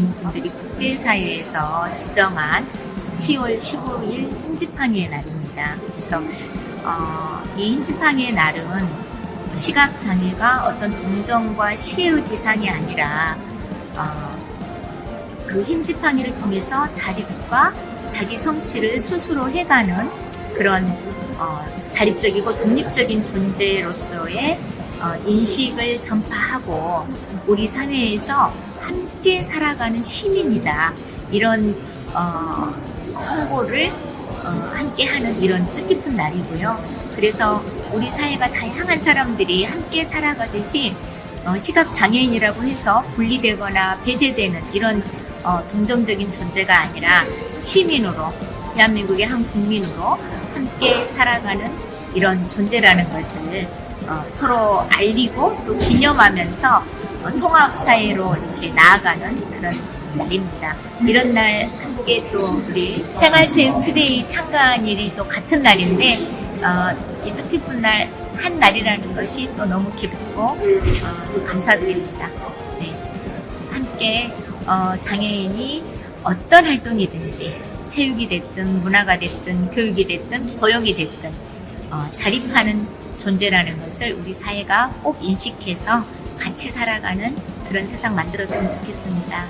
장애인 분들이 국제사회에서 지정한 10월 15일 흰지팡이의 날입니다. 그래서 어, 이 흰지팡이의 날은 시각장애가 어떤 동정과 시혜의 대상이 아니라 어, 그 흰지팡이를 통해서 자립과 자기 성취를 스스로 해가는 그런 어, 자립적이고 독립적인 존재로서의 어, 인식을 전파하고 우리 사회에서 함께 살아가는 시민이다 이런 어, 홍보를 어, 함께 하는 이런 뜻깊은 날이고요. 그래서 우리 사회가 다양한 사람들이 함께 살아가듯이 어, 시각 장애인이라고 해서 분리되거나 배제되는 이런 어, 동정적인 존재가 아니라 시민으로 대한민국의 한 국민으로 함께 살아가는 이런 존재라는 것을 어, 서로 알리고 또 기념하면서 어, 통합 사회로 이렇게 나아가는 그런 날입니다. 이런 날 함께 또 우리 생활체육투데이 참가일이 또 같은 날인데 어, 이 뜻깊은 날 한 날이라는 것이 또 너무 기쁘고 어, 감사드립니다. 네. 함께 어, 장애인이 어떤 활동이든지 체육이 됐든 문화가 됐든 교육이 됐든 고용이 됐든 어, 자립하는 존재라는 것을 우리 사회가 꼭 인식해서 같이 살아가는 그런 세상 만들었으면 좋겠습니다.